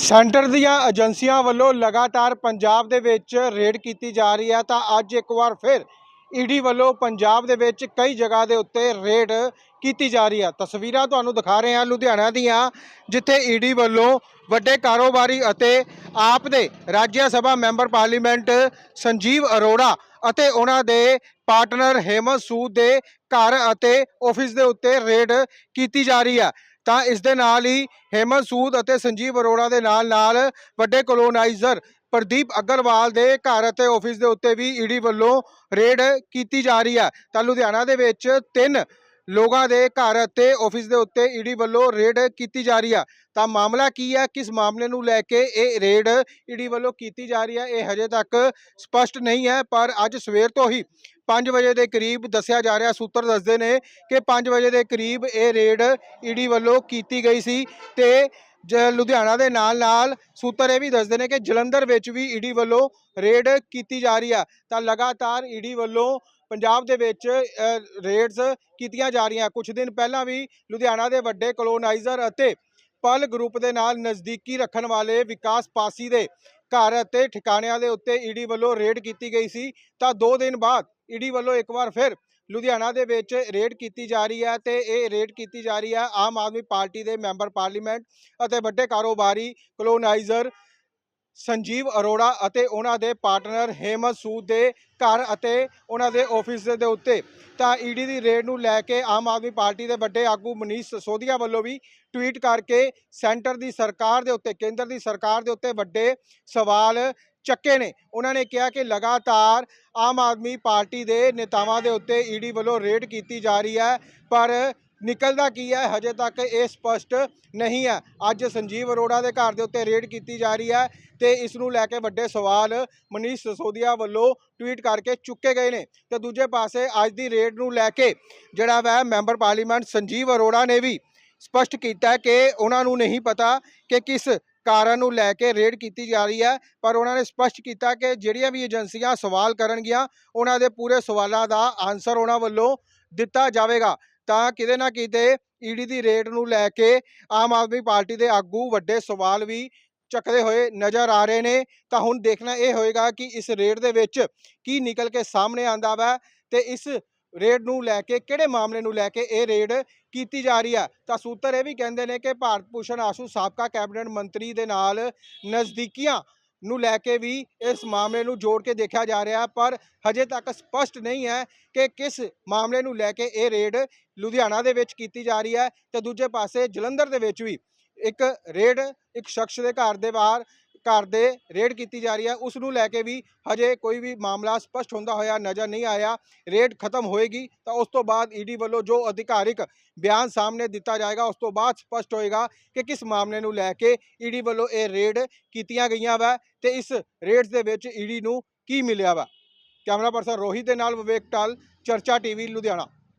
Centre ਦੀਆਂ ਏਜੰਸੀਆਂ ਵੱਲੋਂ ਲਗਾਤਾਰ ਪੰਜਾਬ ਦੇ ਵਿੱਚ ਰੇਡ ਕੀਤੀ ਜਾ ਰਹੀ ਹੈ ਤਾਂ ਅੱਜ ਇੱਕ ਵਾਰ ਫਿਰ ਈਡੀ ਵੱਲੋਂ ਪੰਜਾਬ ਦੇ ਵਿੱਚ ਕਈ ਜਗ੍ਹਾ ਦੇ ਉੱਤੇ ਰੇਡ ਕੀਤੀ ਜਾ ਰਹੀ ਹੈ। ਤਸਵੀਰਾਂ ਤੁਹਾਨੂੰ ਦਿਖਾ ਰਹੇ ਹਾਂ ਲੁਧਿਆਣਾ ਦੀਆਂ, ਜਿੱਥੇ ਈਡੀ ਵੱਲੋਂ ਵੱਡੇ ਕਾਰੋਬਾਰੀ ਅਤੇ ਆਪ ਦੇ ਰਾਜ ਸਭਾ ਮੈਂਬਰ ਪਾਰਲੀਮੈਂਟ ਸੰਜੀਵ ਅਰੋੜਾ ਅਤੇ ਉਹਨਾਂ ਦੇ ਪਾਰਟਨਰ ਹੇਮੰਤ ਸੂਦ ਦੇ ਘਰ ਅਤੇ ਆਫਿਸ ਦੇ ਉੱਤੇ ਰੇਡ ਕੀਤੀ ਜਾ ਰਹੀ ਹੈ। ਤਾਂ ਇਸ ਦੇ ਨਾਲ ਹੀ ਹੇਮੰਤ ਸੂਦ ਅਤੇ ਸੰਜੀਵ ਅਰੋੜਾ ਦੇ ਨਾਲ ਨਾਲ ਵੱਡੇ ਕੋਲੋਨਾਈਜ਼ਰ ਪ੍ਰਦੀਪ ਅਗਰਵਾਲ ਦੇ ਘਰ ਅਤੇ ਆਫਿਸ ਦੇ ਉੱਤੇ ਵੀ ਈਡੀ ਵੱਲੋਂ ਰੇਡ ਕੀਤੀ ਜਾ ਰਹੀ ਹੈ। ਤਾਂ ਲੁਧਿਆਣਾ ਦੇ ਵਿੱਚ ਤਿੰਨ ਲੋਕਾਂ ਦੇ ਘਰ ਅਤੇ ਆਫਿਸ ਦੇ ਉੱਤੇ ਈਡੀ ਵੱਲੋਂ ਰੇਡ ਕੀਤੀ ਜਾ ਰਹੀ ਆ। ਤਾਂ ਮਾਮਲਾ ਕੀ ਹੈ ਕਿਸ ਮਾਮਲੇ ਨੂੰ ਲੈ ਕੇ ਇਹ ਰੇਡ ਈਡੀ ਵੱਲੋਂ ਕੀਤੀ ਜਾ ਰਹੀ ਹੈ ਇਹ ਹਜੇ ਤੱਕ ਸਪਸ਼ਟ ਨਹੀਂ ਹੈ, ਪਰ ਅੱਜ ਸਵੇਰ ਤੋਂ ਹੀ 5 ਵਜੇ ਦੇ ਕਰੀਬ ਦੱਸਿਆ ਜਾ ਰਿਹਾ, ਸੂਤਰ ਦੱਸਦੇ ਨੇ ਕਿ 5 ਵਜੇ ਦੇ ਕਰੀਬ ਇਹ ਰੇਡ ਈਡੀ ਵੱਲੋਂ ਕੀਤੀ ਗਈ ਸੀ ਤੇ ਜ ਲੁਧਿਆਣਾ ਦੇ ਨਾਲ ਨਾਲ ਸੂਤਰ ਇਹ ਵੀ ਦੱਸਦੇ ਨੇ ਕਿ ਜਲੰਧਰ ਵਿੱਚ ਵੀ ਈਡੀ ਵੱਲੋਂ ਰੇਡ ਕੀਤੀ ਜਾ ਰਹੀ ਆ। ਤਾਂ ਲਗਾਤਾਰ ਈਡੀ ਵੱਲੋਂ ਪੰਜਾਬ ਦੇ ਵਿੱਚ ਰੇਡਸ ਕੀਤੀਆਂ ਜਾ ਰਹੀਆਂ। ਕੁਝ ਦਿਨ ਪਹਿਲਾਂ ਵੀ ਲੁਧਿਆਣਾ ਦੇ ਵੱਡੇ ਕਲੋਨਾਈਜ਼ਰ ਅਤੇ ਪਲ ਗਰੁੱਪ ਦੇ ਨਾਲ ਨਜ਼ਦੀਕੀ ਰੱਖਣ ਵਾਲੇ ਵਿਕਾਸ ਪਾਸੀ ਦੇ ਘਰ ਅਤੇ ਠਿਕਾਣਿਆਂ ਦੇ ਉੱਤੇ ਈਡੀ ਵੱਲੋਂ ਰੇਡ ਕੀਤੀ ਗਈ ਸੀ। ਤਾਂ 2 ਦਿਨ ਬਾਅਦ ਈਡੀ ਵੱਲੋਂ ਇੱਕ ਵਾਰ ਫਿਰ ਲੁਧਿਆਣਾ ਦੇ ਵਿੱਚ ਰੇਡ ਕੀਤੀ ਜਾ ਰਹੀ ਹੈ ਤੇ ਇਹ ਰੇਡ ਕੀਤੀ ਜਾ ਰਹੀ ਹੈ ਆਮ ਆਦਮੀ ਪਾਰਟੀ ਦੇ ਮੈਂਬਰ ਪਾਰਲੀਮੈਂਟ ਅਤੇ ਵੱਡੇ ਕਾਰੋਬਾਰੀ ਕਲੋਨਾਈਜ਼ਰ ਸੰਜੀਵ ਅਰੋੜਾ ਅਤੇ ਉਹਨਾਂ ਦੇ ਪਾਰਟਨਰ ਹੇਮਤ ਸੂਦ ਦੇ ਘਰ ਅਤੇ ਉਹਨਾਂ ਦੇ ਆਫਿਸ ਦੇ ਉੱਤੇ। ਤਾਂ ਈਡੀ ਦੀ ਰੇਡ ਨੂੰ ਲੈ ਕੇ ਆਮ ਆਦਮੀ ਪਾਰਟੀ ਦੇ ਵੱਡੇ ਆਗੂ ਮਨੀਸ਼ ਸੋਧੀਆ ਵੱਲੋਂ ਵੀ ਟਵੀਟ ਕਰਕੇ ਸੈਂਟਰ ਦੀ ਸਰਕਾਰ ਦੇ ਉੱਤੇ, ਕੇਂਦਰ ਦੀ ਸਰਕਾਰ ਦੇ ਉੱਤੇ ਵੱਡੇ ਸਵਾਲ ਚੱਕੇ ਨੇ। ਉਹਨਾਂ ਨੇ ਕਿਹਾ ਕਿ ਲਗਾਤਾਰ ਆਮ ਆਦਮੀ ਪਾਰਟੀ ਦੇ ਨੇਤਾਵਾਂ ਦੇ ਉੱਤੇ ਈਡੀ ਵੱਲੋਂ ਰੇਡ ਕੀਤੀ ਜਾ ਰਹੀ ਹੈ, ਪਰ ਨਿਕਲਦਾ ਕੀ ਹੈ? ਹਜੇ ਤੱਕ ਇਹ ਸਪਸ਼ਟ ਨਹੀਂ ਹੈ। ਅੱਜ ਸੰਜੀਵ ਅਰੋੜਾ ਦੇ ਘਰ ਦੇ ਉੱਤੇ ਰੇਡ ਕੀਤੀ ਜਾ ਰਹੀ ਹੈ ਤੇ ਇਸ ਨੂੰ ਲੈ ਕੇ ਵੱਡੇ ਸਵਾਲ ਮਨੀਸ਼ ਸਸੋਦੀਆ ਵੱਲੋਂ ਟਵੀਟ ਕਰਕੇ ਚੁੱਕੇ ਗਏ ਨੇ। ਤੇ ਦੂਜੇ ਪਾਸੇ ਅੱਜ ਦੀ ਰੇਡ ਨੂੰ ਲੈ ਕੇ ਜਿਹੜਾ ਵੈ ਮੈਂਬਰ ਪਾਰਲੀਮੈਂਟ ਸੰਜੀਵ ਅਰੋੜਾ ਨੇ ਵੀ ਸਪਸ਼ਟ ਕੀਤਾ ਕਿ ਉਹਨਾਂ ਨੂੰ ਨਹੀਂ ਪਤਾ ਕਿ ਕਿਸ ਕਾਰਨ ਨੂੰ ਲੈ ਕੇ ਰੇਡ ਕੀਤੀ ਜਾ ਰਹੀ ਹੈ, ਪਰ ਉਹਨਾਂ ਨੇ ਸਪਸ਼ਟ ਕੀਤਾ ਕਿ ਜਿਹੜੀਆਂ ਵੀ ਏਜੰਸੀਆਂ ਸਵਾਲ ਕਰਨਗੀਆਂ, ਉਹਨਾਂ ਦੇ ਪੂਰੇ ਸਵਾਲਾਂ ਦਾ ਆਨਸਰ ਉਹਨਾਂ ਵੱਲੋਂ ਦਿੱਤਾ ਜਾਵੇਗਾ। ਤਾਂ ਕਿਤੇ ਨਾ ਕਿਤੇ ਈਡੀ ਦੀ ਰੇਟ ਨੂੰ ਲੈ ਕੇ ਆਮ ਆਦਮੀ ਪਾਰਟੀ ਦੇ ਆਗੂ ਵੱਡੇ ਸਵਾਲ ਵੀ ਚੱਕਦੇ ਹੋਏ ਨਜ਼ਰ ਆ ਰਹੇ ਨੇ। ਤਾਂ ਹੁਣ ਦੇਖਣਾ ਇਹ ਹੋਏਗਾ ਕਿ ਇਸ ਰੇਡ ਦੇ ਵਿੱਚ ਕੀ ਨਿਕਲ ਕੇ ਸਾਹਮਣੇ ਆਂਦਾ ਵਾ ਤੇ ਇਸ ਰੇਡ ਨੂੰ ਲੈ ਕੇ, ਕਿਹੜੇ ਮਾਮਲੇ ਨੂੰ ਲੈ ਕੇ ਇਹ ਰੇਡ ਕੀਤੀ ਜਾ ਰਹੀ ਹੈ ਤਾਂ ਸੂਤਰ ਇਹ ਵੀ ਕਹਿੰਦੇ ਨੇ ਕਿ ਭਾਰਤ ਭੂਸ਼ਣ ਆਸ਼ੂ ਸਾਬਕਾ ਕੈਬਨਿਟ ਮੰਤਰੀ ਦੇ ਨਾਲ ਨਜ਼ਦੀਕੀਆਂ ਨੂੰ ਲੈ ਕੇ ਵੀ ਇਸ ਮਾਮਲੇ ਨੂੰ ਜੋੜ ਕੇ ਦੇਖਿਆ ਜਾ ਰਿਹਾ, ਪਰ ਹਜੇ ਤੱਕ ਸਪਸ਼ਟ ਨਹੀਂ ਹੈ ਕਿ ਕਿਸ ਮਾਮਲੇ ਨੂੰ ਲੈ ਕੇ ਇਹ ਰੇਡ ਲੁਧਿਆਣਾ ਦੇ ਵਿੱਚ ਕੀਤੀ ਜਾ ਰਹੀ ਹੈ ਤੇ ਦੂਜੇ ਪਾਸੇ ਜਲੰਧਰ ਦੇ ਵਿੱਚ ਵੀ ਇੱਕ ਰੇਡ, ਇੱਕ ਸ਼ਖਸ ਦੇ ਘਰ ਦੇ ਬਾਹਰ ਘਰ ਦੇ ਰੇਡ ਕੀਤੀ ਜਾ ਰਹੀ ਹੈ। ਉਸ ਨੂੰ ਲੈ ਕੇ ਵੀ ਹਜੇ ਕੋਈ ਵੀ ਮਾਮਲਾ ਸਪਸ਼ਟ ਹੁੰਦਾ ਹੋਇਆ, ਨਜ਼ਰ ਨਹੀਂ ਆਇਆ, ਰੇਡ ਖਤਮ ਹੋਏਗੀ ਤਾਂ ਉਸ ਤੋਂ ਬਾਅਦ ਈਡੀ ਵੱਲੋਂ ਜੋ ਅਧਿਕਾਰਿਕ ਬਿਆਨ ਸਾਹਮਣੇ ਦਿੱਤਾ ਜਾਏਗਾ, ਉਸ ਤੋਂ ਬਾਅਦ ਸਪਸ਼ਟ ਹੋਏਗਾ ਕਿ ਕਿਸ ਮਾਮਲੇ ਨੂੰ ਲੈ ਕੇ ਈਡੀ ਵੱਲੋਂ ਇਹ ਰੇਡ ਕੀਤੀਆਂ ਗਈਆਂ ਵਾ ਤੇ ਇਸ ਰੇਡਸ ਦੇ ਵਿੱਚ ਈਡੀ ਨੂੰ ਕੀ ਮਿਲਿਆ ਵਾ। ਕੈਮਰਾ ਪਰਸਨ ਰੋਹਿਤ ਦੇ ਨਾਲ ਵਿਵੇਕ ਟਾਲ ਚਰਚਾ ਟੀਵੀ, ਲੁਧਿਆਣਾ।